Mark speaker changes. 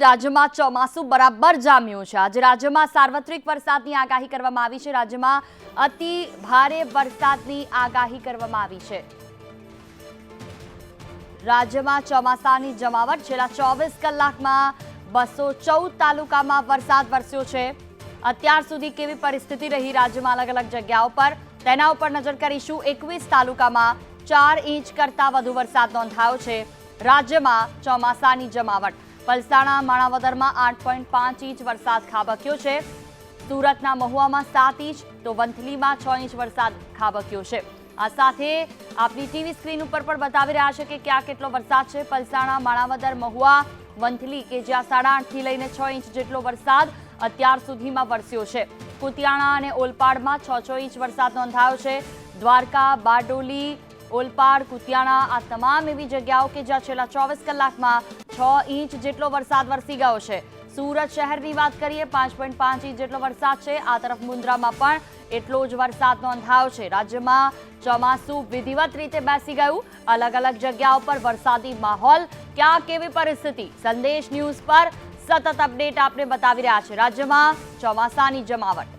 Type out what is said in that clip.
Speaker 1: રાજ્યમાં ચોમાસું બરાબર જામ્યું છે. આજે રાજ્યમાં સાર્વત્રિક વરસાદની આગાહી કરવામાં આવી છે. રાજ્યમાં અતિ ભારે વરસાદની આગાહી કરવામાં આવી છે. રાજ્યમાં ચોમાસાની જમાવટ. છેલ્લા ચોવીસ કલાકમાં બસો ચૌદ તાલુકામાં વરસાદ વરસ્યો છે. અત્યાર સુધી કેવી પરિસ્થિતિ રહી રાજ્યમાં અલગ અલગ જગ્યાઓ પર? તેના ઉપર નજર કરીશું. એકવીસ તાલુકામાં ચાર ઇંચ કરતાં વધુ વરસાદ નોંધાયો છે. રાજ્યમાં ચોમાસાની જમાવટ. પલસાણા માણાવદરમાં આઠ પોઈન્ટ પાંચ ઇંચ વરસાદ ખાબક્યો છે. સુરતના મહુવામાં સાત ઇંચ, તો વંથલીમાં છ ઇંચ વરસાદ ખાબક્યો છે. આ સાથે આપની ટીવી સ્ક્રીન ઉપર પણ બતાવી રહ્યા છે કે ક્યાં કેટલો વરસાદ છે. પલસાણા, માણાવદર, મહુવા, વંથલી કે જ્યાં સાડા આઠથી લઈને છ ઇંચ જેટલો વરસાદ અત્યાર સુધીમાં વરસ્યો છે. કુતિયાણા અને ઓલપાડમાં છ છ ઇંચ વરસાદ નોંધાયો છે. દ્વારકા, બારડોલી ઓલપાડ, કુતિયાણા, આ તમામ એવી જગ્યાઓ કે જ્યાં છેલ્લા ચોવીસ કલાકમાં છ ઇંચ જેટલો વરસાદ વરસી ગયો છે. સુરત શહેરની વાત કરીએ, પાંચ પોઈન્ટ પાંચ ઇંચ જેટલો વરસાદ છે. આ તરફ મુન્દ્રામાં પણ એટલો જ વરસાદ નોંધાયો છે. રાજ્યમાં ચોમાસું વિધિવત રીતે બેસી ગયું. અલગ અલગ જગ્યાઓ પર વરસાદી માહોલ. ક્યાં કેવી પરિસ્થિતિ? સંદેશ ન્યૂઝ પર સતત અપડેટ આપને બતાવી રહ્યા છે. રાજ્યમાં ચોમાસાની જમાવટ.